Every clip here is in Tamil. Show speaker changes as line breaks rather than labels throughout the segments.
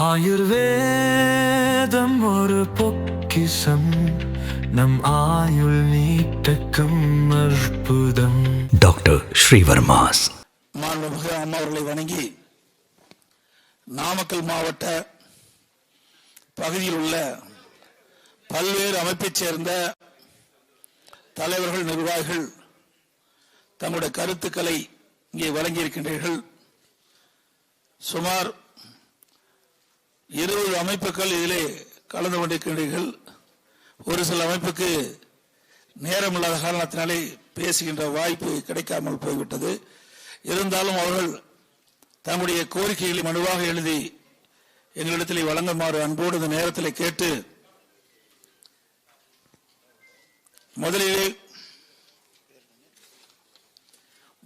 ஆயுர்வேதம் ஒரு பொக்கிசம் நம் ஆயுள் நீட்டக்கும் அற்புதம்.
டாக்டர் ஸ்ரீவர்மாஸ்.
மாண்புமிகு அம்மா அவர்களை வணங்கி நாமக்கல் மாவட்ட பகுதியில் உள்ள பல்வேறு அமைப்பைச் சேர்ந்த தலைவர்கள் நிர்வாகிகள் தங்களுடைய கருத்துக்களை இங்கே வழங்கியிருக்கின்றீர்கள். சுமார் இருபது அமைப்புகள் இதிலே கலந்து கொண்டிருக்கின்றீர்கள் ஒரு சில அமைப்புக்கு நேரம் இல்லாத காரணத்தினாலே பேசுகின்ற வாய்ப்பு கிடைக்காமல் போய்விட்டது. இருந்தாலும் அவர்கள் தங்களுடைய கோரிக்கைகளை மனுவாக எழுதி எங்களிடத்தில் வழங்குமாறு அன்போடு இந்த நேரத்தில் கேட்டு முதலிலே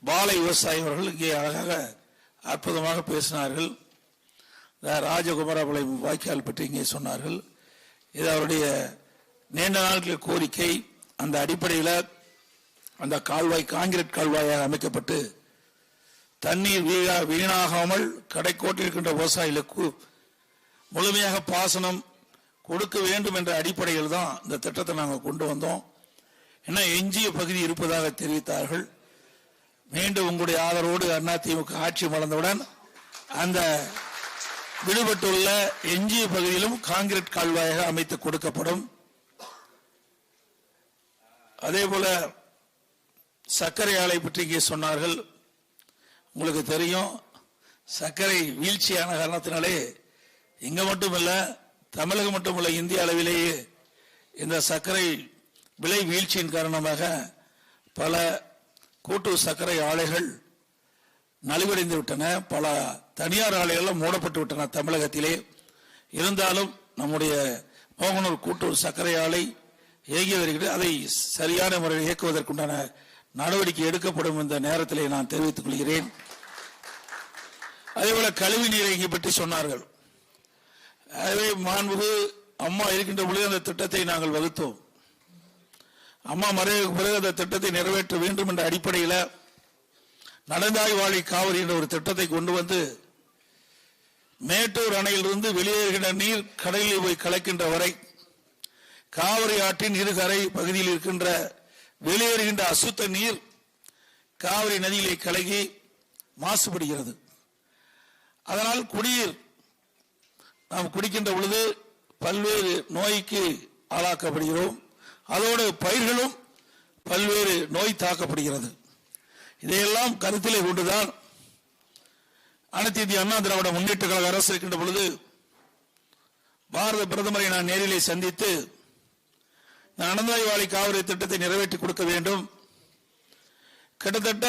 பாலை விவசாயி அவர்கள் இங்கே அழகாக அற்புதமாக பேசினார்கள். ராஜகுமாரபாளையம் வாய்க்கால் பற்றி இங்கே சொன்னார்கள். இது அவருடைய நீண்ட நாட்கள் கோரிக்கை. அந்த அடிப்படையில் அந்த கால்வாய் காங்கிரீட் கால்வாயாக அமைக்கப்பட்டு தண்ணீர் வீணா- வீணாகாமல் கடைக்கோட்டில் இருக்கின்ற விவசாயிகளுக்கு முழுமையாக பாசனம் கொடுக்க வேண்டும் என்ற அடிப்படையில் தான் இந்த திட்டத்தை நாங்கள் கொண்டு வந்தோம். ஏன்னா எஞ்சிய பகுதி இருப்பதாக தெரிவித்தார்கள். மீண்டும் உங்களுடைய ஆதரவோடு அதிமுக ஆட்சி மலர்ந்தவுடன் அந்த விடுபட்டுள்ள எஞ்சிய பகுதியிலும் காங்கிரீட் கால்வாயாக அமைத்து கொடுக்கப்படும். அதே போல சர்க்கரை ஆலை பற்றி இங்கே சொன்னார்கள். உங்களுக்கு தெரியும் சர்க்கரை வீழ்ச்சியான காரணத்தினாலே இங்க மட்டுமல்ல தமிழகம் மட்டுமல்ல இந்திய அளவிலேயே இந்த சர்க்கரை விலை வீழ்ச்சியின் காரணமாக பல கூட்டு சர்க்கரை ஆலைகள் நலிவடைந்து விட்டன. பல தனியார் ஆலைகள்லாம் மூடப்பட்டு விட்டன தமிழகத்திலே. இருந்தாலும் நம்முடைய மோகனூர் கூட்டூர் சர்க்கரை ஆலை இயங்கி வருகிறது. அதை சரியான முறையில் இயக்குவதற்குண்டான நடவடிக்கை எடுக்கப்படும் இந்த நேரத்திலே நான் தெரிவித்துக் கொள்கிறேன். அதேபோல கழிவு நீரை இங்கே பற்றி சொன்னார்கள். அதே மாண்புகு அம்மா இருக்கின்ற பொழுது அந்த திட்டத்தை நாங்கள் வகுத்தோம். அம்மா மறைவுக்கு பிறகு அந்த திட்டத்தை நிறைவேற்ற வேண்டும் என்ற அடிப்படையில் நடந்தாய் வாழி காவிரி என்ற ஒரு திட்டத்தை கொண்டு வந்து மேட்டூர் அணையிலிருந்து வெளியேறுகின்ற நீர் கடலில் போய் கலக்கின்ற வரை காவிரி ஆற்றின் இருகரை பகுதியில் இருக்கின்ற வெளியேறுகின்ற அசுத்த நீர் காவிரி நதியிலே கலகி மாசுபடுகிறது. அதனால் குடிநீர் நாம் குடிக்கின்ற பொழுது பல்வேறு நோய்க்கு ஆளாக்கப்படுகிறோம். அதோடு பயிர்களும் பல்வேறு நோய் தாக்கப்படுகிறது. இதையெல்லாம் கருத்திலே கொண்டுதான் அனைத்து இந்திய அண்ணா திராவிட முன்னேற்ற கழக அரசு இருக்கின்ற பொழுது பாரத பிரதமரை நான் நேரிலே சந்தித்து அனந்தாய்வாளி காவிரி திட்டத்தை நிறைவேற்றி கொடுக்க வேண்டும். கிட்டத்தட்ட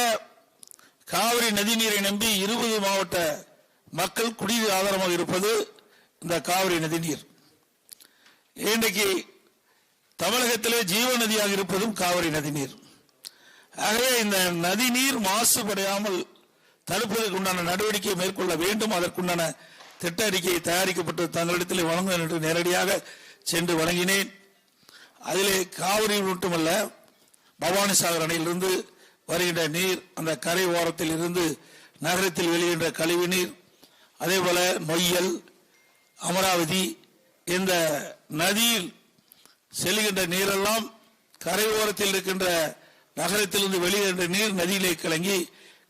காவிரி நதி நீரை நம்பி இருபது மாவட்ட மக்கள் குடிநீர் ஆதாரமாக இருப்பது இந்த காவிரி நதி நீர். இன்றைக்கு தமிழகத்திலே ஜீவ நதியாக இருப்பதும் காவிரி நதி நீர். ஆகவே இந்த நதி நீர் மாசுபடையாமல் தடுப்பதற்கு உண்டான நடவடிக்கையை மேற்கொள்ள வேண்டும். அதற்குண்டான திட்ட அறிக்கையை தயாரிக்கப்பட்டு தங்களிடத்தில் வழங்கும் என்று நேரடியாக சென்று வழங்கினேன். அதிலே காவிரி மட்டுமல்ல பவானிசாகர் அணையிலிருந்து வருகின்ற நீர் அந்த கரை ஓரத்தில் இருந்து நகரத்தில் வெளியின்ற கழிவு நீர் அதேபோல நொய்யல் அமராவதி இந்த நதியில் செல்கின்ற நீரெல்லாம் கரை ஓரத்தில் இருக்கின்ற நகரத்திலிருந்து வெளியேற நீர் நதியிலே கலங்கி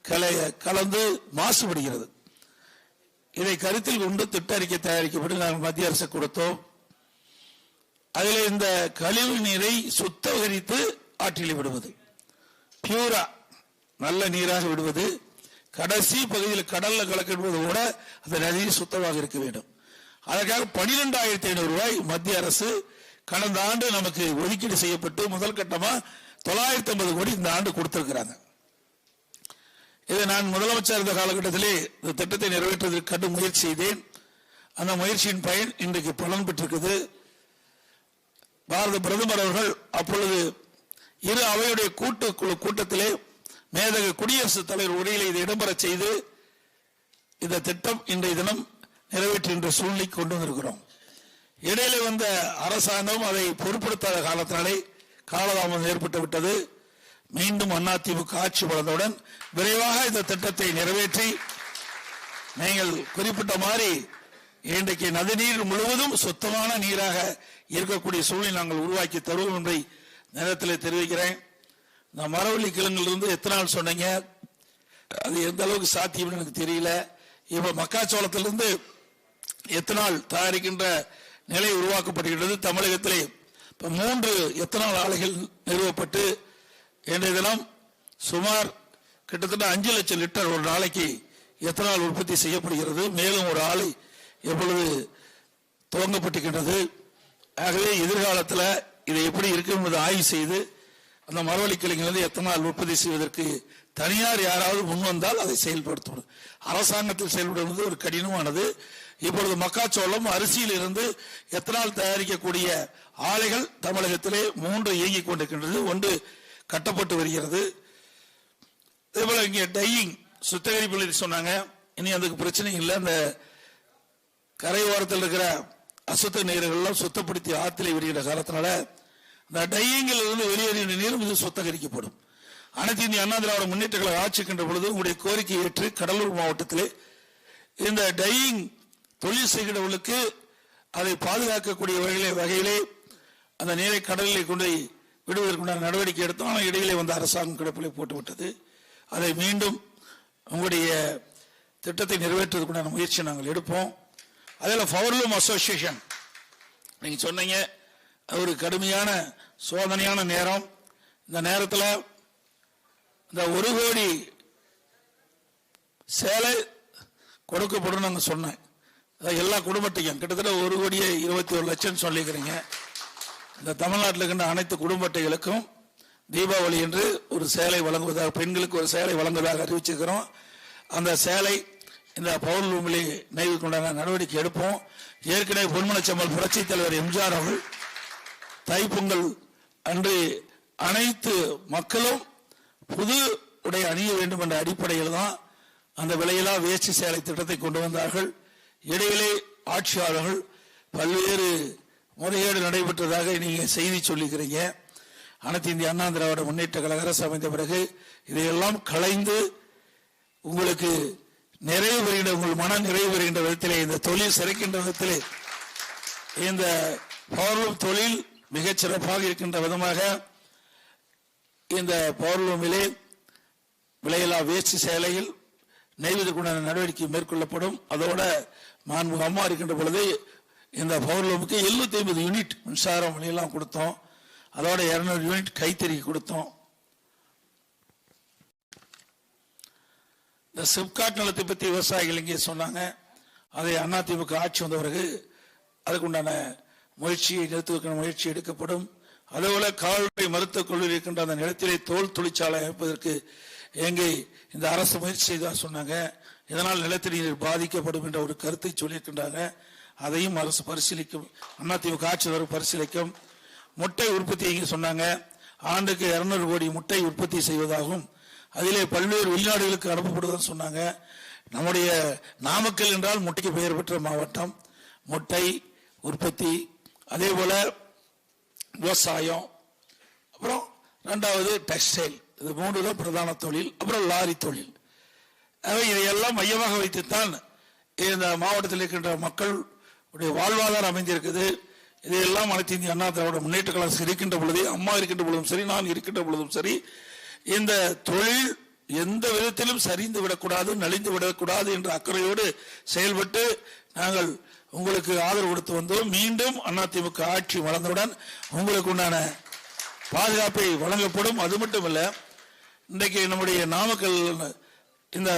கல கலந்து மாசுபடுகிறது. இதை கருத்தில் கொண்டு திட்ட அறிக்கை தயாரிக்கப்பட்டு நாங்கள் மத்திய அரசு கொடுத்தோம். அதில் இந்த கழிவு நீரை சுத்தகரித்து ஆற்றில் விடுவது. பியூரா நல்ல நீராக விடுவது. கடைசி பகுதியில் கடல்ல கலக்கிடுவது கூட அந்த நதி சுத்தமாக இருக்க வேண்டும். அதற்காக பனிரெண்டாயிரத்தி ஐநூறு ரூபாய் மத்திய அரசு கடந்த ஆண்டு நமக்கு ஒதுக்கீடு செய்யப்பட்டு முதல் கட்டமா தொள்ளாயிரத்தி ஐம்பது கோடி இந்த ஆண்டு கொடுத்திருக்கிறாங்க. இதை நான் முதலமைச்சர் இருந்த காலகட்டத்திலே இந்த திட்டத்தை நிறைவேற்றுவதற்கு கடும் முயற்சி செய்தேன். அந்த முயற்சியின் பயன் இன்றைக்கு பலன் பெற்றிருக்குது. பாரத பிரதமர் அவர்கள் அப்பொழுது இரு அவையுடைய கூட்டுக்குழு கூட்டத்திலே மேதக குடியரசுத் தலைவர் உரையிலே இதை இடம்பெறச் செய்து இந்த திட்டம் இன்றைய தினம் நிறைவேற்றுகின்ற சூழ்நிலை கொண்டு வந்திருக்கிறோம். இடையில வந்த அரசாங்கம் அதை பொருட்படுத்தாத காலத்தினாலே காலதாமதம் ஏற்பட்டு விட்டது. மீண்டும் அதிமுக ஆட்சி வளர்ந்தவுடன் விரைவாக இந்த திட்டத்தை நிறைவேற்றி நீங்கள் குறிப்பிட்ட மாதிரி இன்றைக்கு நதிநீர் முழுவதும் சுத்தமான நீராக இருக்கக்கூடிய சூழ்நிலை நாங்கள் உருவாக்கி தருவோம் என்பதை நேரத்தில் தெரிவிக்கிறேன். இந்த மரவள்ளி கிழங்கிலிருந்து எத்தனை நாள் சொன்னீங்க? அது எந்த அளவுக்கு சாத்தியம்னு எனக்கு தெரியல. இப்போ மக்காச்சோளத்திலிருந்து எத்தனால் தயாரிக்கின்ற நிலை உருவாக்கப்படுகின்றது தமிழகத்திலே? இப்போ மூன்று எத்தனால் ஆலைகள் நிறுவப்பட்டு இன்றைய தினம் சுமார் கிட்டத்தட்ட அஞ்சு லட்சம் லிட்டர் ஒரு நாளைக்கு எத்தனால் உற்பத்தி செய்யப்படுகிறது. மேலும் ஒரு ஆலை எப்பொழுது துவங்கப்பட்டுகின்றது ஆகவே எதிர்காலத்தில் இது எப்படி இருக்கும் என்பதை ஆய்வு செய்து அந்த மரவள்ளி கிளைகளிலிருந்து எத்தனால் உற்பத்தி செய்வதற்கு தனியார் யாராவது முன் வந்தால் அதை செயல்படுத்தணும். அரசாங்கத்தில் செயல்படுவது ஒரு கடினமானது. இப்பொழுது மக்காச்சோளம் அரிசியில் இருந்து எத்தனால் தயாரிக்கக்கூடிய ஆலைகள் தமிழகத்திலே மூன்று இயங்கிக் கொண்டிருக்கின்றது. ஒன்று கட்டப்பட்டு வருகிறது. இதேபோல் இங்கே டையிங் சுத்திகரிப்பு சொன்னாங்க. இனி அதுக்கு பிரச்சனை இல்லை. அந்த கரையோரத்தில் இருக்கிற அசுத்த நீர்கள்லாம் சுத்தப்படுத்தி ஆற்றிலே விடுகிற காலத்தினால இந்த டையிங்கில் இருந்து வெளியேறிய நீரும் இது சுத்தகரிக்கப்படும். அனைத்து இந்திய அண்ணா திராவிட முன்னேற்ற கழக ஆட்சிக்கின்ற பொழுது உங்களுடைய கோரிக்கை ஏற்று கடலூர் மாவட்டத்திலே இந்த டையிங் தொழில் செய்கிறவர்களுக்கு அதை பாதுகாக்கக்கூடிய வகையிலே வகையிலே அந்த நீரை கடலிலே கொண்டு போய் விடுவதற்குண்டான நடவடிக்கை எடுத்தோம். ஆனால் இடையிலே வந்து அரசாங்கம் கிடப்பிலே போட்டுவிட்டது. அதை மீண்டும் உங்களுடைய திட்டத்தை நிறைவேற்றுவதற்குண்டான முயற்சி நாங்கள் எடுப்போம். அதில் ஃபவர்லூம் அசோசியேஷன் நீங்கள் சொன்னீங்க ஒரு கடுமையான சோதனையான நேரம். இந்த நேரத்தில் இந்த ஒரு கோடி சேலை கொடுக்கப்படும் நாங்கள் சொன்னேன். எல்லா குடும்பத்தையும் கிட்டத்தட்ட ஒரு கோடியே இருபத்தி ஒரு லட்சம் சொல்லிக்கிறீங்க இந்த தமிழ்நாட்டில் இருக்கின்ற அனைத்து குடும்ப அட்டைகளுக்கும் தீபாவளி என்று ஒரு சேலை வழங்குவதாக பெண்களுக்கு ஒரு சேலை வழங்குவதாக அறிவிச்சிருக்கிறோம். அந்த சேலை இந்த பவுர் ரூமிலே நடவடிக்கை எடுப்போம். ஏற்கனவே பொன்மனச்சம்மல் புரட்சித் தலைவர் எம்ஜிஆர் அவர்கள் தைப்பொங்கல் அன்று அனைத்து மக்களும் புது உடை அணிய வேண்டும் என்ற அடிப்படையில் தான் அந்த விலையில்லா வேஷ்டி சேலை திட்டத்தை கொண்டு வந்தார்கள். இடையிலே ஆட்சியாளர்கள் பல்வேறு முறைகேடு நடைபெற்றதாக நீங்கள் செய்தி சொல்லிக்கிறீங்க. அனைத்து இந்திய அண்ணா திராவிட முன்னேற்ற கழக அரசு அமைந்த பிறகு இதையெல்லாம் களைந்து உங்களுக்கு நிறைவு பெறுகின்ற உங்கள் மன நிறைவு பெறுகின்ற விதத்திலே இந்த தொழில் சிறைக்கின்ற விதத்திலே இந்த பவர்லூம் தொழில் மிகச் சிறப்பாக இருக்கின்ற விதமாக இந்த பவர்லூமிலே விலையில்லா வேஷ்டி சேலையில் நெய்வதற்குண்டான நடவடிக்கை மேற்கொள்ளப்படும். அதோட மாண்பு அம்மா இருக்கின்ற பொழுது இந்த பவர்லூமுக்கு எழுநூத்தி ஐம்பது யூனிட் மின்சாரம் வழியெல்லாம் கொடுத்தோம். அதோட இருநூறு யூனிட் கைத்தறி கொடுத்தோம். இந்த சிப்காட் நிலத்தை பற்றி விவசாயிகள் இங்கே சொன்னாங்க. அதை அதிமுக ஆட்சி வந்த பிறகு அதுக்குண்டான முயற்சியை நிறுத்துவதற்கான முயற்சி எடுக்கப்படும். அதேபோல கால்நடை மருத்துவக் கல்லூரி இருக்கின்ற அந்த நிலத்திலே தோல் தொழிற்சாலை அமைப்பதற்கு எங்கே இந்த அரசு முயற்சி செய்தா சொன்னாங்க. இதனால் நிலத்தடி நீர் பாதிக்கப்படும் என்ற ஒரு கருத்தை சொல்லியிருக்கின்றாங்க. அதையும் அரசு பரிசீலிக்கும் அதிமுக ஆட்சி வரும் பரிசீலிக்கும். முட்டை உற்பத்தி இங்கே சொன்னாங்க. ஆண்டுக்கு இருநூறு கோடி முட்டை உற்பத்தி செய்வதாகவும் அதிலே பல்வேறு வெளிநாடுகளுக்கு அனுப்பப்படுவதுன்னு சொன்னாங்க. நம்முடைய நாமக்கல் என்றால் முட்டைக்கு பெயர் பெற்ற மாவட்டம். முட்டை உற்பத்தி அதே போல விவசாயம். அப்புறம் ரெண்டாவது டெக்ஸ்டைல். இது மூன்று தான் பிரதான தொழில் அப்புறம் லாரி தொழில். அவை இதையெல்லாம் மையமாக வைத்துத்தான் இந்த மாவட்டத்தில் இருக்கின்ற மக்கள் உடைய வாழ்வாதாரம் அமைந்திருக்குது. இதையெல்லாம் அனைத்து இந்திய அண்ணா திராவிட முன்னேற்ற கழகம் இருக்கின்ற பொழுது அம்மா இருக்கின்ற பொழுதும் சரி நான் இருக்கின்ற பொழுதும் சரி இந்த தொழில் எந்த விதத்திலும் சரிந்து விடக்கூடாது நலிந்து விடக்கூடாது என்ற அக்கறையோடு செயல்பட்டு நாங்கள் உங்களுக்கு ஆதரவு கொடுத்து வந்தோம். மீண்டும் அதிமுக ஆட்சி வளர்ந்தவுடன் உங்களுக்கு உண்டான பாதுகாப்பை வழங்கப்படும். அது மட்டும் இல்லை இன்றைக்கு நம்முடைய நாமக்கல் இந்த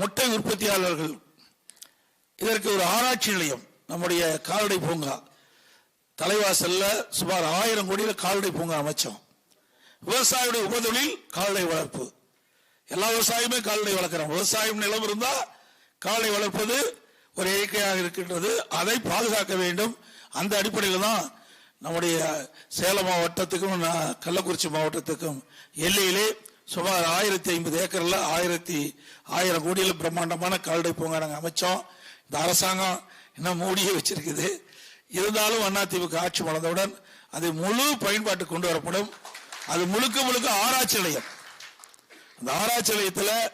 முட்டை உற்பத்தியாளர்கள் இதற்கு ஒரு ஆராய்ச்சி நிலையம் நம்முடைய கால்நடை பூங்கா. தலைவாசல்ல சுமார் ஆயிரம் கோடியில் கால்நடை பூங்கா அமைச்சோம். விவசாயியுடைய உபதொழில் கால்நடை வளர்ப்பு. எல்லா விவசாயமே கால்நடை வளர்க்குறோம். விவசாயம் நிலம் இருந்தால் கால்நடை வளர்ப்பது ஒரு இயற்கையாக இருக்கின்றது. அதை பாதுகாக்க வேண்டும். அந்த அடிப்படையில் தான் நம்முடைய சேலம் மாவட்டத்துக்கும் கள்ளக்குறிச்சி மாவட்டத்துக்கும் எல்லையிலே சுமார் ஆயிரத்தி ஐம்பது ஏக்கரில் ஆயிரத்தி ஆயிரம் கோடியில் பிரம்மாண்டமான கால்நடை பூங்கா நாங்கள் அமைச்சோம். இந்த அரசாங்கம் இன்னும் மூடியே வச்சிருக்குது. இருந்தாலும் அதிமுக ஆட்சி வளர்ந்தவுடன் அது முழு பயன்பாட்டுக்கு கொண்டு வரப்படும். அது முழுக்க முழுக்க ஆராய்ச்சி நிலையம். அந்த ஆராய்ச்சி நிலையத்தில்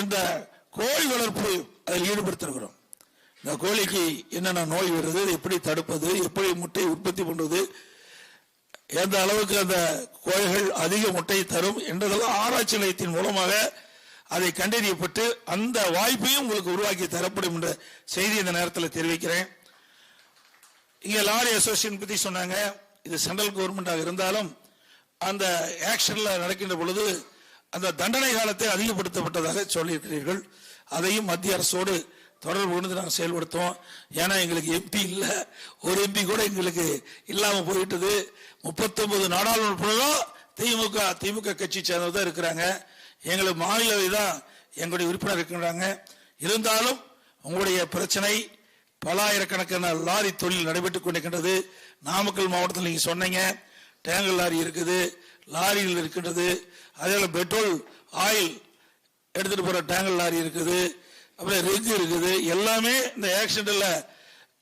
இந்த கோழி வளர்ப்பு அதில் ஈடுபடுத்திருக்கிறோம். இந்த கோழிக்கு என்னென்ன நோய் வருது எப்படி தடுப்பது எப்படி முட்டை உற்பத்தி பண்ணுவது எந்த அளவுக்கு அந்த கோழிகள் அதிக முட்டை தரும் என்றதெல்லாம் ஆராய்ச்சி நிலையத்தின் மூலமாக அதை கண்டறியப்பட்டு அந்த வாய்ப்பையும் உங்களுக்கு உருவாக்கி தரப்படும் என்ற செய்தி இந்த நேரத்தில் தெரிவிக்கிறேன். இங்கே லாரி அசோசியேஷன் பற்றி சொன்னாங்க. இது சென்ட்ரல் கவர்மெண்டாக இருந்தாலும் அந்த ஆக்ஷன்ல நடக்கின்ற பொழுது அந்த தண்டனை காலத்தை அதிகப்படுத்தப்பட்டதாக சொல்லியிருக்கிறீர்கள். அதையும் மத்திய அரசோடு தொடர்பு கொண்டு நாங்கள் செயல்படுத்துவோம். ஏன்னா எங்களுக்கு எம்பி இல்லை. ஒரு எம்பி கூட எங்களுக்கு இல்லாமல் போயிட்டது. முப்பத்தொன்பது நாடாளுமன்றம் திமுக திமுக கட்சி சேர்ந்தவர் தான் இருக்கிறாங்க. எங்களுக்கு மாநிலவை தான் எங்களுடைய உறுப்பினர் இருக்கின்றாங்க. இருந்தாலும் உங்களுடைய பிரச்சனை பலாயிரக்கணக்கான லாரி தொழில் நடைபெற்றுக் கொண்டிருக்கின்றது. நாமக்கல் மாவட்டத்தில் நீங்கள் சொன்னீங்க. டேங்கர் லாரி இருக்குது. லாரியில் இருக்கின்றது. அதே பெட்ரோல் ஆயில் எடுத்துகிட்டு போகிற டேங்கர் லாரி இருக்குது. அப்புறம் ரிஜ் இருக்குது. எல்லாமே இந்த ஆக்சிடென்ட்ல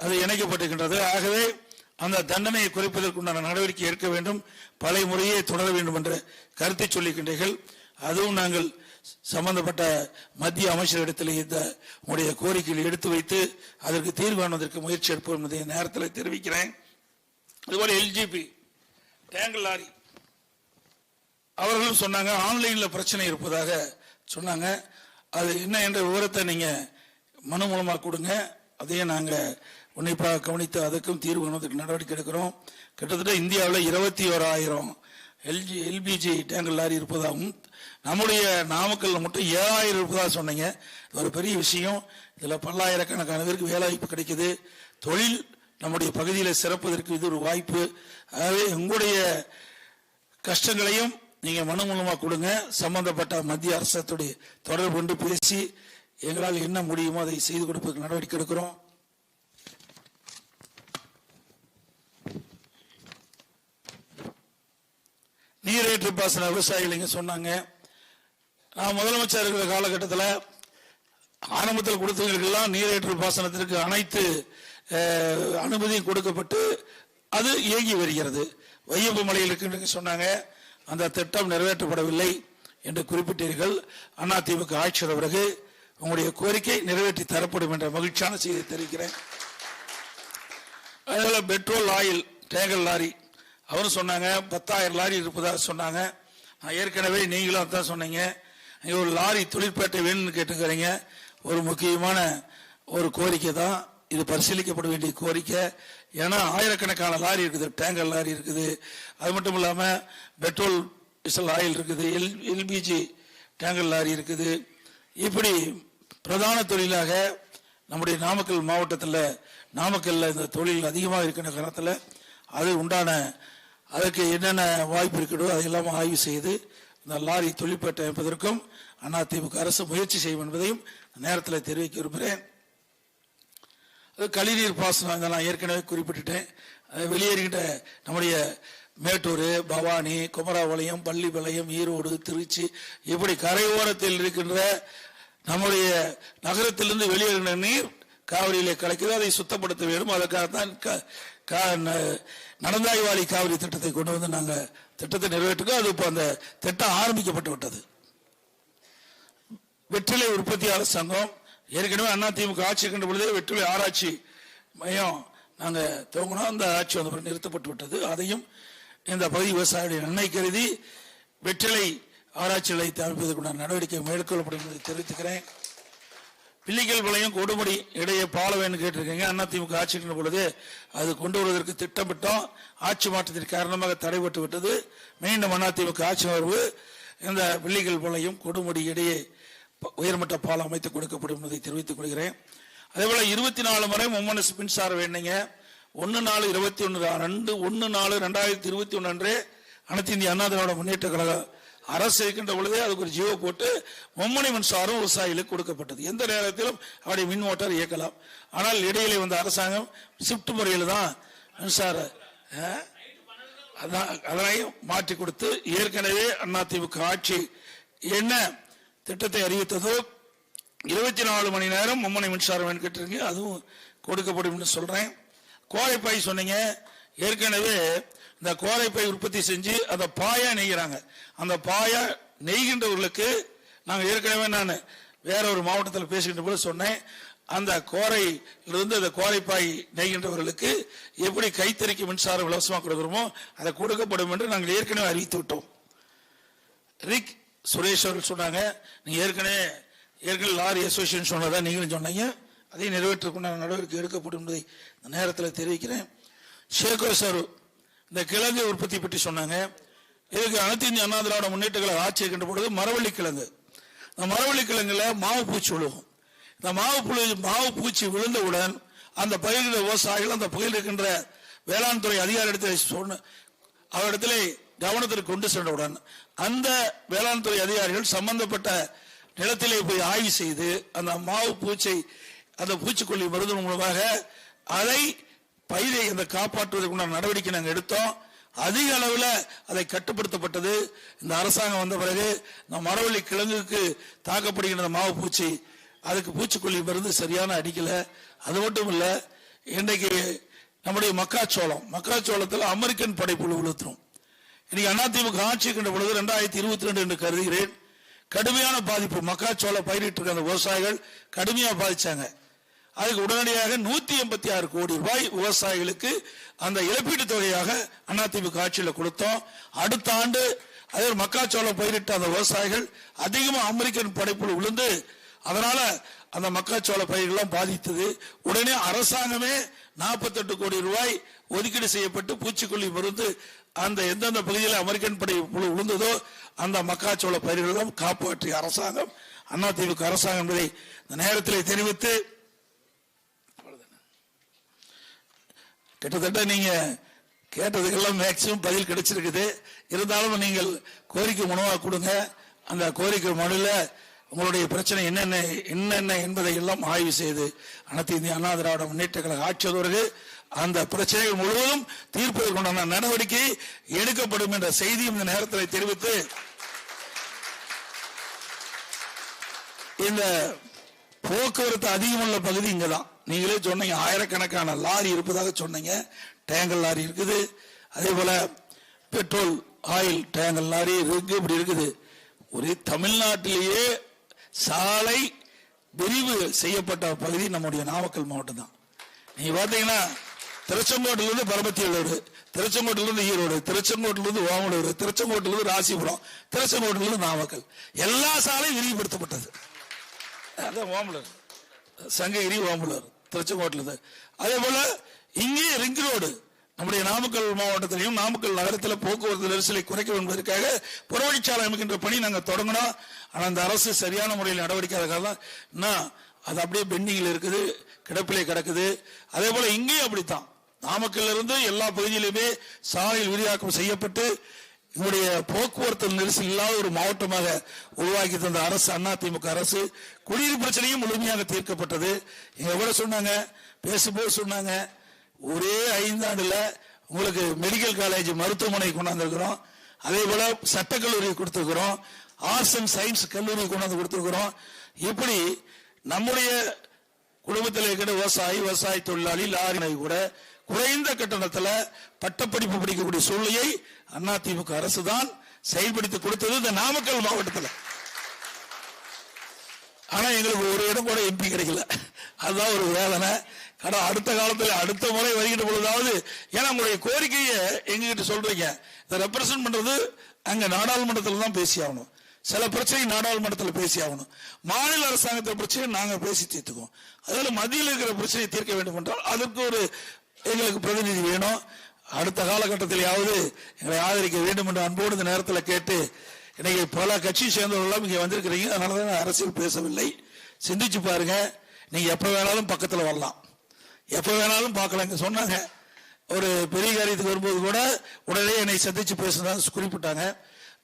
அது இணைக்கப்பட்டிருக்கின்றது. ஆகவே அந்த தண்டனையை குறைப்பதற்குண்டான நடவடிக்கை எடுக்க வேண்டும். பழைய முறையே தொடர வேண்டும் என்ற கருத்தை சொல்லிக்கின்றீர்கள். அதுவும் நாங்கள் சம்பந்தப்பட்ட மத்திய அமைச்சரிடத்தில் இந்த உடைய கோரிக்கையில் எடுத்து வைத்து அதற்கு தீர்வு காணுவதற்கு முயற்சி எடுப்போம் என்பதை நேரத்தில் தெரிவிக்கிறேன். இதுபோல எல்ஜிபி டேங்கல் லாரி அவர்களும் சொன்னாங்க ஆன்லைனில் பிரச்சனை இருப்பதாக சொன்னாங்க. அது என்ன என்ற விவரத்தை நீங்க மனு மூலமாக கொடுங்க. அதையும் நாங்கள் உன்னிப்பாக கவனித்து அதுக்கும் தீர்வு காணுவதற்கு நடவடிக்கை எடுக்கிறோம். கிட்டத்தட்ட இந்தியாவில் இருபத்தி ஓராயிரம் எல்ஜி எல்பிஜி டேங்கர் லாரி இருப்பதாகவும் நம்முடைய நாமக்கல்ல மட்டும் ஏழாயிரம் இருப்பதாக சொன்னீங்க. இது ஒரு பெரிய விஷயம். இதில் பல்லாயிரக்கணக்கான பேருக்கு வேலை வாய்ப்பு கிடைக்குது. தொழில் நம்முடைய பகுதியில் சிறப்பதற்கு இது ஒரு வாய்ப்பு. ஆகவே உங்களுடைய கஷ்டங்களையும் நீங்க மனு மூலமா கொடுங்க. சம்பந்தப்பட்ட மத்திய அரசத்துடைய தொடர்பு கொண்டு பேசி எங்களால் என்ன முடியுமோ அதை செய்து கொடுப்பதற்கு நடவடிக்கை எடுக்கிறோம். நீரேற்று பாசன விவசாயிகள் இங்க சொன்னாங்க. நான் முதலமைச்சர் இருக்கிற காலகட்டத்தில் ஆரம்பத்தில் கொடுத்தவங்களுக்கெல்லாம் நீரேற்று பாசனத்திற்கு அனைத்து அனுமதியும் கொடுக்கப்பட்டு அது இயங்கி வருகிறது. வையப்பு மலையில் இருக்குன்னு சொன்னாங்க. அந்த திட்டம் நிறைவேற்றப்படவில்லை என்று குறிப்பிட்டீர்கள். அதிமுக ஆட்சி வந்த பிறகு உங்களுடைய கோரிக்கை நிறைவேற்றி தரப்படும் என்ற மகிழ்ச்சியான செய்தியை தெரிவிக்கிறேன். அதனால பெட்ரோல் ஆயில் டேங்கர் லாரி அவரும் சொன்னாங்க பத்தாயிரம் லாரி இருப்பதாக சொன்னாங்க. நான் ஏற்கனவே நீங்களும் அதான் சொன்னீங்க. ஒரு லாரி தொழிற்பேட்டை வேணும்னு கேட்டுக்கிறீங்க. ஒரு முக்கியமான ஒரு கோரிக்கை தான். இது பரிசீலிக்கப்பட வேண்டிய கோரிக்கை. ஏன்னா ஆயிரக்கணக்கான லாரி இருக்குது டேங்கர் லாரி இருக்குது. அது மட்டும் இல்லாமல் பெட்ரோல் டீசல் ஆயில் இருக்குது எல் எல்பிஜி டேங்கர் லாரி இருக்குது. இப்படி பிரதான தொழிலாக நம்முடைய நாமக்கல் மாவட்டத்தில் நாமக்கல்ல இந்த தொழில் அதிகமாக இருக்கின்ற காலத்தில் அது உண்டான அதற்கு என்னென்ன வாய்ப்பு இருக்கிறதோ அதையெல்லாம் ஆய்வு செய்து இந்த லாரி தொழிற்பேட்டை அமைப்பதற்கும் அதிமுக அரசு முயற்சி செய்யும் என்பதையும் நேரத்தில் தெரிவிக்க விரும்புகிறேன். கழிநீர் பாசனம் இதெல்லாம் நான் ஏற்கனவே குறிப்பிட்டுட்டேன். வெளியேறிக்கிட்ட நம்முடைய மேட்டூர் பவானி குமராபாளையம் பள்ளிப்பாளையம் ஈரோடு திருச்சி இப்படி கரையோரத்தில் இருக்கின்ற நம்முடைய நகரத்திலிருந்து வெளியேறின நீர் காவிரியிலே கலக்குது அதை சுத்தப்படுத்த வேண்டும். அதற்காகத்தான் க- கா- ந- நடந்தாய்வாளி காவிரி திட்டத்தை கொண்டு வந்து நாங்கள் திட்டத்தை நிறைவேற்றுக்கோ அது இப்போ அந்த திட்டம் ஆரம்பிக்கப்பட்டு விட்டது. வெற்றிலை உற்பத்தியாளர் சங்கம் ஏற்கனவே அண்ணா திமுக ஆட்சி கண்ட பொழுதே வெற்றிலை ஆராய்ச்சி மையம் நாங்கள் துவங்கினோம். அந்த ஆட்சி வந்த பிறகு நிறுத்தப்பட்டு விட்டது. அதையும் இந்த பகுதி விவசாயிகளுடைய நன்மை கருதி வெற்றிலை ஆராய்ச்சி நிலையத்தை அமைப்பதற்குண்டான நடவடிக்கை மேற்கொள்ளப்படும் என்பதை தெரிவித்துக்கிறேன். பிள்ளைகள் பாளையம் கொடுமுடி இடையே பால வேணும் கேட்டிருக்கீங்க. அதிமுக ஆட்சி இருக்கின்ற பொழுது அது கொண்டு வருவதற்கு திட்டமிட்டோம். ஆட்சி மாற்றத்தின் காரணமாக தடைபட்டு விட்டது. மீண்டும் அதிமுக ஆட்சி வருவு இந்த பிள்ளைகள் பாளையம் கொடுமுடி இடையே உயர்மட்ட பாலம் அமைத்து கொடுக்கப்படும் என்பதை தெரிவித்துக் கொள்கிறேன். அதே போல இருபத்தி நாலு முறை மும்மனு மின்சார வேணுங்க ஒன்னு நாலு இருபத்தி ஒன்று ரெண்டு ஒன்னு நாலு ரெண்டாயிரத்தி இருபத்தி ஒன்று அன்றே அனைத்து இந்திய அண்ணா திராவிட முன்னேற்ற கழக அரசு இருக்கின்ற பொழுதே அதுக்கு ஒரு ஜீவோ போட்டு மும்மணி மின்சாரம் விவசாயிகளுக்கு கொடுக்கப்பட்டது. எந்த நேரத்திலும் அவருடைய மின் மோட்டார் இயக்கலாம். ஆனால் இடையிலே வந்த அரசாங்கம் ஷிப்ட் முறையில் தான் மின்சார அதான் அதனையும் மாற்றி கொடுத்து ஏற்கனவே அதிமுக ஆட்சி என்ன திட்டத்தை அறிவித்ததோ இருபத்தி நாலு மணி நேரம் மும்மனை மின்சாரம் வேணும் கேட்டிருக்கீங்க அதுவும் கொடுக்கப்படும் என்று சொல்றேன். கோழைப்பாய் சொன்னீங்க ஏற்கனவே இந்த கோழைப்பாய் உற்பத்தி செஞ்சு அந்த பாயா நெய்கிறாங்க. அந்த பாயா நெய்கின்றவர்களுக்கு நாங்கள் ஏற்கனவே நான் வேற ஒரு மாவட்டத்தில் பேசுகின்ற போது சொன்னேன் அந்த கோரையிலிருந்து அந்த கோரைப்பாய் நெய்கின்றவர்களுக்கு எப்படி கைத்தறிக்கு மின்சாரம் இலவசமாக கொடுக்குறோமோ அதை கொடுக்கப்படும் என்று நாங்கள் ஏற்கனவே அறிவித்து விட்டோம். ரிக் சுரேஷ் அவர்கள் சொன்னாங்க. நீங்க ஏற்கனவே ஏற்கனவே லாரி அசோசியேஷன் சொன்னதா நீங்களும் சொன்னீங்க. அதை நிறைவேற்றக்குண்டான நடவடிக்கை எடுக்கப்படும் என்பதை இந்த நேரத்தில் தெரிவிக்கிறேன். ஷேகோ சார் இந்த கிழங்கு உற்பத்தி பற்றி சொன்னாங்க. இதுக்கு அனைத்து இந்திய அண்ணா திராவிட முன்னேற்றங்களை கழக ஆட்சி இருக்கின்ற பொழுது மரவள்ளி கிழங்கு. இந்த மரவள்ளி கிழங்குல மாவு பூச்சி விழுகும். இந்த மாவு புழு மாவு பூச்சி விழுந்தவுடன் அந்த பயிர்கிற விவசாயிகள் அந்த பயிர் இருக்கின்ற வேளாண் துறை அதிகாரிடத்தில் சொன்ன அவரிடத்துல கவனத்திற்கு கொண்டு சென்றவுடன் அந்த வேளாண் துறை அதிகாரிகள் சம்பந்தப்பட்ட நிலத்திலே போய் ஆய்வு செய்து அந்த மாவு பூச்சை அந்த பூச்சிக்கொல்லி மருந்து மூலமாக அதை பயிரை அந்த காப்பாற்றுவதற்குண்டான நடவடிக்கை நாங்கள் எடுத்தோம். அதிக அளவில் அதை கட்டுப்படுத்தப்பட்டது. இந்த அரசாங்கம் வந்த பிறகு இந்த மரவள்ளி கிழங்குக்கு தாக்கப்படுகின்ற மாவு பூச்சி அதுக்கு பூச்சிக்கொல்லி மருந்து சரியான அடிக்கலை. அது மட்டும் இல்லை இன்றைக்கு நம்முடைய மக்காச்சோளம் மக்காச்சோளத்தில் அமெரிக்கன் படைப்புழு உளுத்துறோம் இன்னைக்கு அதிமுக ஆட்சி இருக்கின்ற பொழுது ரெண்டாயிரத்தி இருபத்தி ரெண்டு என்று கருதுகிறேன். கடுமையான பாதிப்பு. மக்காச்சோள பயிரிட்டு இருக்க அந்த விவசாயிகள் கடுமையா பாதிச்சாங்க. அதுக்கு உடனடியாக நூத்தி எண்பத்தி ஆறு கோடி ரூபாய் விவசாயிகளுக்கு அந்த இழப்பீட்டு தொகையாக அதிமுக ஆட்சியில் கொடுத்தோம். அடுத்த ஆண்டு அதே மக்காச்சோளம் பயிரிட்ட அந்த விவசாயிகள் அதிகமாக அமெரிக்கன் படைப்புல விழுந்து அதனால அந்த மக்காச்சோள பயிர்கள்லாம் பாதித்தது. உடனே அரசாங்கமே 48 கோடி ரூபாய் ஒதுக்கீடு செய்யப்பட்டு பூச்சிக்கொல்லி மருந்து அந்த எந்தெந்த பகுதியில் அமெரிக்கன் படை புழு விழுந்ததோ அந்த மக்காச்சோள பயிர்களும் காப்பாற்றிய அரசாங்கம் அதிமுக அரசாங்கம் என்பதை இந்த நேரத்தில் தெரிவித்து கிட்டத்தட்ட நீங்க கேட்டதுக்கெல்லாம் மேக்சிமம் பதில் கிடைச்சிருக்குது. இருந்தாலும் நீங்கள் கோரிக்கை மனுவாக கொடுங்க. அந்த கோரிக்கை மனுவில் உங்களுடைய பிரச்சனை என்னென்ன என்னென்ன என்பதை எல்லாம் ஆய்வு செய்து அனைத்து இந்திய அண்ணா திராவிட முன்னேற்ற கழக ஆட்சியதோடு அந்த பிரச்சனைகள் முழுவதும் தீர்ப்பதற்குண்டான நடவடிக்கை எடுக்கப்படும் என்ற செய்தியும் இந்த நேரத்தில் தெரிவித்து இந்த போக்குவரத்து அதிகமுள்ள பகுதி இங்கதான். நீங்களே சொன்னீங்க ஆயிரக்கணக்கான லாரி இருப்பதாக சொன்னீங்க. டேங்கர் லாரி இருக்குது. அதே போல பெட்ரோல் ஆயில் டேங்கர் லாரி இருக்கு இப்படி இருக்குது. ஒரே தமிழ்நாட்டிலேயே சாலை விரிவு செய்யப்பட்ட பகுதி நம்முடைய நாமக்கல் மாவட்டம் தான் நீங்க பாத்தீங்கன்னா திருச்செங்கோட்டில இருந்து பரமத்தியலூர் திருச்செங்கோட்டில இருந்து ஈரோடு திருச்செங்கோட்டில இருந்து ஓமலூர் திருச்செங்கோட்டில இருந்து ராசிபுரம் திருச்செங்கோட்டில இருந்து நாமக்கல். எல்லா சாலையும் விரிவுபடுத்தப்பட்டது. அதான் ஓமலூர். சங்ககிரி ஓமலூர் திருச்செங்கோட்டில் இருந்து அதே போல இங்கே ரிங் ரோடு நம்முடைய நாமக்கல் மாவட்டத்திலையும் நாமக்கல் நகரத்தில் போக்குவரத்து நெரிசலை குறைக்க என்பதற்காக புறவழிச்சாலை அமைக்கின்ற பணி நாங்கள் தொடங்கினோம். ஆனால் அந்த அரசு சரியான முறையில் நடவடிக்கை தான் இன்னும் அது அப்படியே பெண்டிங்கில் இருக்குது கிடப்பிலே கிடக்குது. அதே போல இங்கேயும் அப்படித்தான். நாமக்கல்ல இருந்து எல்லா பகுதியிலுமே சாலையில் விரிவாக்கம் செய்யப்பட்டு இவருடைய போக்குவரத்து நெரிசல் இல்லாத ஒரு மாவட்டமாக உருவாக்கி தந்த அரசு அதிமுக அரசு குடிநீர் பிரச்சனையும் முழுமையாக தீர்க்கப்பட்டது. இங்க கூட சொன்னாங்க? பேசும்போது சொன்னாங்க. ஒரே ஐந்தாண்டுல உங்களுக்கு மெடிக்கல் காலேஜ் மருத்துவமனை கொண்டாந்துருக்கிறோம். அதே போல சட்டக்கல்லூரி கொடுத்துருக்கிறோம். ஆர்ட்ஸ் அண்ட் சயின்ஸ் கல்லூரி கொண்டாந்து கொடுத்துருக்கிறோம். இப்படி நம்முடைய குடும்பத்தில் இருக்கிற விவசாயி விவசாய தொழிலாளி லாரி கூட குறைந்த கட்டணத்துல பட்டப்படிப்பு படிக்கக்கூடிய சூழ்நிலையை அதிமுக அரசு தான் செயல்படுத்தி கொடுத்தது இந்த நாமக்கல் மாவட்டத்தில். ஆனா எங்களுக்கு ஒரு இடம் கூட எம்பி கிடைக்கல. அதுதான் ஒரு வேதனை. கடை அடுத்த காலத்துல அடுத்த முறை வருகின்ற பொழுதாவது ஏன்னா உங்களுடைய கோரிக்கையை எங்ககிட்ட சொல்றீங்க. இதை ரெப்ரசன்ட் பண்றது அங்க நாடாளுமன்றத்தில் தான் பேசி ஆகணும். சில பிரச்சனை நாடாளுமன்றத்தில் பேசி ஆகணும். மாநில அரசாங்கத்தை பிரச்சனை நாங்கள் பேசி தீர்த்துக்குவோம். அதில் மத்தியில் இருக்கிற பிரச்சனையை தீர்க்க வேண்டும் என்றால் அதற்கு ஒரு எங்களுக்கு பிரதிநிதி வேணும். அடுத்த காலகட்டத்திலேயாவது எங்களை ஆதரிக்க வேண்டும் என்று அன்போடு இந்த நேரத்தில் கேட்டு இன்னைக்கு பல கட்சி சேர்ந்தவர்கள் இங்கே வந்திருக்கிறீங்க. அதனால தான் அரசியல் பேசவில்லை. சிந்திச்சு பாருங்க. நீங்கள் எப்போ வேணாலும் பக்கத்தில் வரலாம். எப்போ வேணாலும் பார்க்கலாம். சொன்னாங்க. ஒரு பெரிய காரியத்துக்கு வரும்போது கூட உடனே என்னை சந்திச்சு பேசுனதா குறிப்பிட்டாங்க.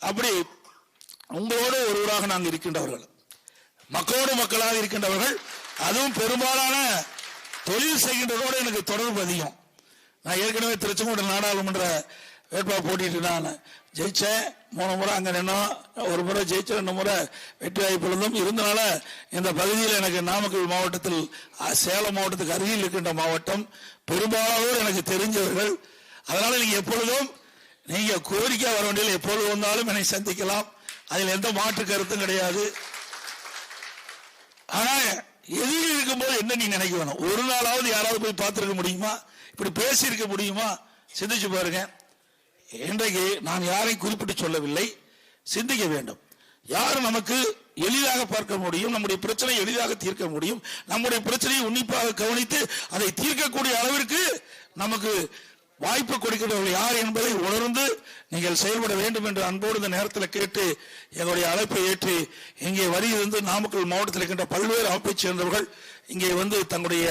அப்படி உங்களோடு ஒருவராக நாங்கள் இருக்கின்றவர்கள். மக்களோடு மக்களாக இருக்கின்றவர்கள். அதுவும் பெரும்பாலான தொழில் செய்கின்றதோடு எனக்கு தொடர்பு அதிகம். நான் ஏற்கனவே திருச்செங்கோடு நாடாளுமன்ற வேட்பாளர் போட்டிட்டு நான் ஜெயித்தேன் மூணு முறை அங்கே நின்னோம் ஒரு முறை ஜெயிச்ச ரெண்டு முறை வெற்றி வாய்ப்பு இருந்தும் இருந்தனால இந்த பகுதியில் எனக்கு நாமக்கல் மாவட்டத்தில் சேலம் மாவட்டத்துக்கு அருகில் இருக்கின்ற மாவட்டம் பெரும்பாலானோர் எனக்கு தெரிஞ்சவர்கள். அதனால் நீங்கள் எப்பொழுதும் நீங்கள் கோரிக்கை வர வேண்டிய எப்பொழுது வந்தாலும் என்னை சந்திக்கலாம். அதில் எந்த மாற்று கருத்தும் கிடையாது. ஆனால் எதிரி இருக்கும்போது என்ன நீ நினைக்க வேணும்? ஒரு நாளாவது யாராவது போய் பார்த்துருக்க முடியுமா? இப்படி பேசியிருக்க முடியுமா? சிந்திச்சு பாருங்க. இன்றைக்கு நான் யாரையும் குறிப்பிட்டு சொல்லவில்லை. சிந்திக்க வேண்டும். யார் நமக்கு எளிதாக பார்க்க முடியும்? நம்முடைய பிரச்சனை எளிதாக தீர்க்க முடியும்? நம்முடைய பிரச்சனையை உன்னிப்பாக கவனித்து அதை தீர்க்கக்கூடிய அளவிற்கு நமக்கு வாய்ப்பு கொடுக்கிறவர்கள் யார் என்பதை உணர்ந்து நீங்கள் செயல்பட வேண்டும் என்று அன்போடு இந்த நேரத்தில் கேட்டு எங்களுடைய அழைப்பை ஏற்று இங்கே வரியிலிருந்து நாமக்கல் மாவட்டத்தில் இருக்கின்ற பல்வேறு அமைப்பைச் சேர்ந்தவர்கள் இங்கே வந்து தங்களுடைய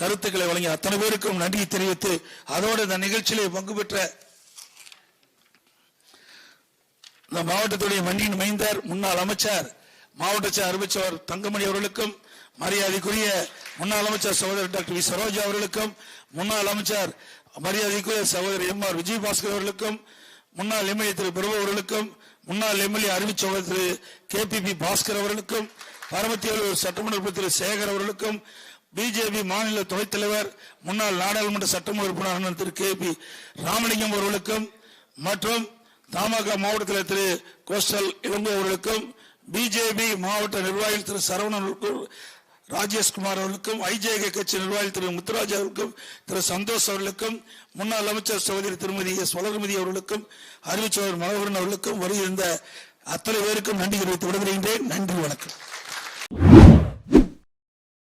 கருத்துக்களை வழங்கி அத்தனை பேருக்கும் நன்றி தெரிவித்து அதோடு இந்த நிகழ்ச்சியிலே பங்கு பெற்ற இந்த மாவட்டத்துடைய மண்ணின் மைந்தார் முன்னாள் அமைச்சர் மாவட்ட அறிவிச்சவர் தங்கமணி அவர்களுக்கும் மரியாதைக்குரிய முன்னாள் அமைச்சர் சகோதரர் டாக்டர் வி. சரோஜா அவர்களுக்கும் முன்னாள் அமைச்சர் மரியாதைக்குரிய சகோதரர் எம் ஆர் விஜயபாஸ்கர் அவர்களுக்கும் முன்னாள் எம்எல்ஏ திரு பிரபு அவர்களுக்கும் முன்னாள் MLA அறிவிச்சவர் Thiru K P P Baskar அவர்களுக்கும் பரமத்தியலூர் சட்டமன்ற திரு சேகர் அவர்களுக்கும் பிஜேபி மாநில துணைத் தலைவர் முன்னாள் நாடாளுமன்ற சட்டமன்ற உறுப்பினர் திரு கே பி ராமலிங்கம் அவர்களுக்கும் மற்றும் தமாக மாவட்டத்தில் திரு கோஸ்டல் இளங்கோ அவர்களுக்கும் பிஜேபி மாவட்ட நிர்வாகிகள் திரு சரவணன் ராஜேஷ்குமார் அவர்களுக்கும் ஐஜேக கட்சி நிர்வாகி திரு முத்துராஜ் அவர்களுக்கும் திரு சந்தோஷ் அவர்களுக்கும் முன்னாள் அமைச்சர் சகோதரி திருமதி எஸ். வளர்மதி அவர்களுக்கும் அறிவிச்சவர் மனோகரன் அவர்களுக்கும் வருகின்ற அத்தனை பேருக்கும் நன்றி தெரிவித்து விடுகிறேன் நன்றி வணக்கம்.